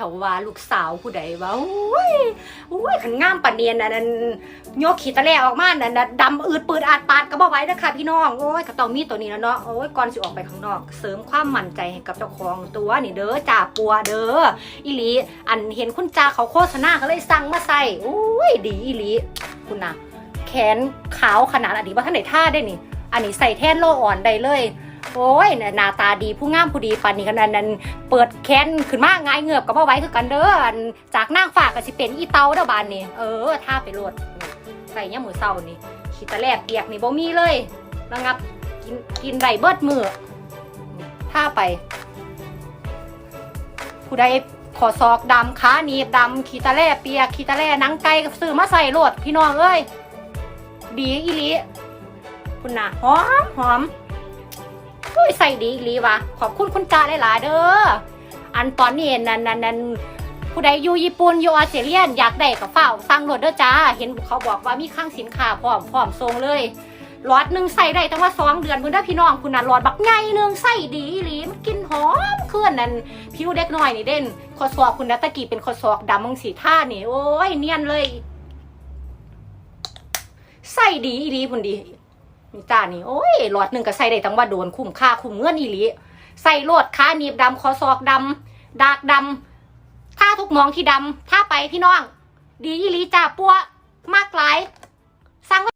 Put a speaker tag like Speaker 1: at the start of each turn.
Speaker 1: ถาว่าลูกสาวผู้ใดว่าโอ้ยโอ้ยขันงามปาเนียนนะนั่นโยกขีตะแลออกมานั่นนะดำอืดปืดอาดปาดก็บ่ไว้เด้อค่ะพี่น้องโอ้ยก็ต้องมีตัวนี้แล้วเนาะโอ้ยก่อนสิออกไปข้างนอก เสริมความมั่นใจให้กับเจ้าของตัวนี่เด้อจ่าปัวเด้ออีลีอันเห็นคุณจ่าเขาโฆษณาก็เลยสั่งมาใส่โอ้ยดีอีลีคุณนะแขนขาวขนาดอันนี้ว่าท่านไหนท่าได้นี่ อันนี้ใส่แท่นโลอ่อนได้เลย โอ้ยหน้าตาดีผู้งามผู้ดีปานนี้ขนาดนั้นเปิดแขนขึ้นมาง่ายเงือบกับว่าไว้คือกันเด้อจากนางฝากก็สิเป็นอีเตาเด้อบานนี่เออท่าไปโลดใส่เนี่ยามมือเศร้านี่ขีตะแลบเปียกนี่บ่มีเลยระงับกินกินไรเบิดมือท่าไป ผู้ใดขอซอกดำขาหนีบดำขีตะแล่เปียกขีตะแล่หนังไก่กับซื้อมาใส่โลดพี่น้องเอ้ยดีอีลีคุณน่ะหอมหอม ยใส่ดีอีหลีวะขอบคุณคุณจ่าหลายๆเด้ออันตอนนี้นั่นนั่นนั่นผู้ใดอยู่ญี่ปุ่นอยู่ออสเตรเลียอยากได้กับเฝ้าสั่งโหลดเด้อจ้า เห็นเขาบอกว่ามีข้างสินค้าพร้อมพร้อมส่งเลยหลอดหนึ่งใส่ได้ตั้งว่าสองเดือนคุณได้อพี่น้องคุณน่ะหลอดบักใหญ่หนึ่งใส่ดีอีหลีมันกินหอมเคลื่อนนั่นผิวเด็กน้อยนี่เด่นคอศอกคุณนัตตะกี้เป็นคอศอกดำมังสีท่านี่โอ้ยเนียนเลย ใส่ดีอีหลีพุ่นดี นี่จ้านี่โอ้ยหลอดหนึ่งก็ใส่ได้ตั้งว่าโดนคุ้มค่าคุ้มเงื่อนอีหลีใส่โลดขาหนีบดำคอซอกดำดากดำท่าทุกมองที่ดำท่าไปพี่น้อง ดีอีหลีจ้าปัวมากหลายสั่ง